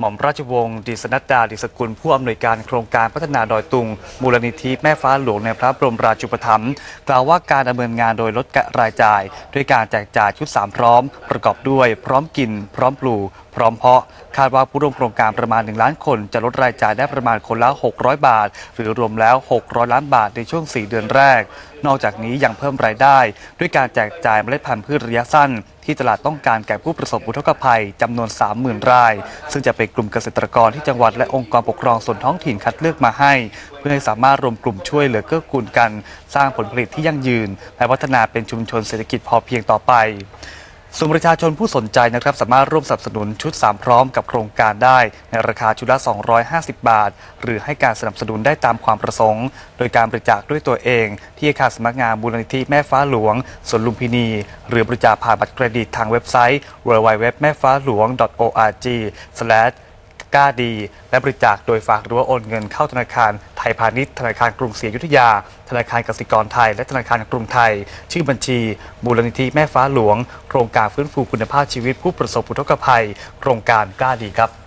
หม่อมราชวงศ์ดิษนัดดาดิสกุล ผู้อำนวยการโครงการพัฒนาดอยตุง มูลนิธิแม่ฟ้าหลวงในพระบรมราชูปถัมภ์กล่าวว่าการดำเนินงานโดยลดรายจ่าย ด้วยการแจกจ่ายชุดสามพร้อม ประกอบด้วย พร้อมกิน พร้อมปลูกพร้อมเพาะคาดว่าผู้ร่วมโครงการประมาณ 1 ล้านคน จะลดรายจ่ายได้ประมาณคนละ 600 บาท หรือรวมแล้ว 600 ล้านบาทในช่วง 4 เดือนแรก นอกจากนี้ยังเพิ่มรายได้ ด้วยการแจกจ่ายเมล็ดพันธุ์พืชระยะสั้น ที่ตลาดต้องการแก่ผู้ประสบอุทกภัยจำนวน 30,000 ราย ซึ่งจะเป็นกลุ่มเกษตรกรที่จังหวัดและองค์กรปกครองส่วนท้องถิ่นคัดเลือกมาให้ เพื่อให้สามารถรวมกลุ่มช่วยเหลือเกื้อกูลกัน สร้างผลผลิตที่ยั่งยืน และพัฒนาเป็นชุมชนเศรษฐกิจพอเพียงต่อไป ส่วนประชาชนผู้สนใจนะครับสามารถร่วมสนับสนุนชุด 3 พร้อมกับโครงการได้ ในราคาชุดละ 250 บาท หรือให้การสนับสนุนได้ตามความประสงค์ โดยการบริจาคด้วยตัวเอง ที่อาคารสำนักงานมูลนิธิแม่ฟ้าหลวงสวนลุมพินี หรือบริจาคผ่านบัตรเครดิตทางเว็บไซต์ www กล้าดี และบริจาคโดยฝากหรือว่าโอนเงินเข้าธนาคารไทยพาณิชย์ธนาคารกรุงศรีอยุธยา ธนาคารกสิกรไทย และธนาคารกรุงไทย ชื่อบัญชี มูลนิธิแม่ฟ้าหลวง โครงการฟื้นฟูคุณภาพชีวิตผู้ประสบอุทกภัย โครงการกล้าดีครับ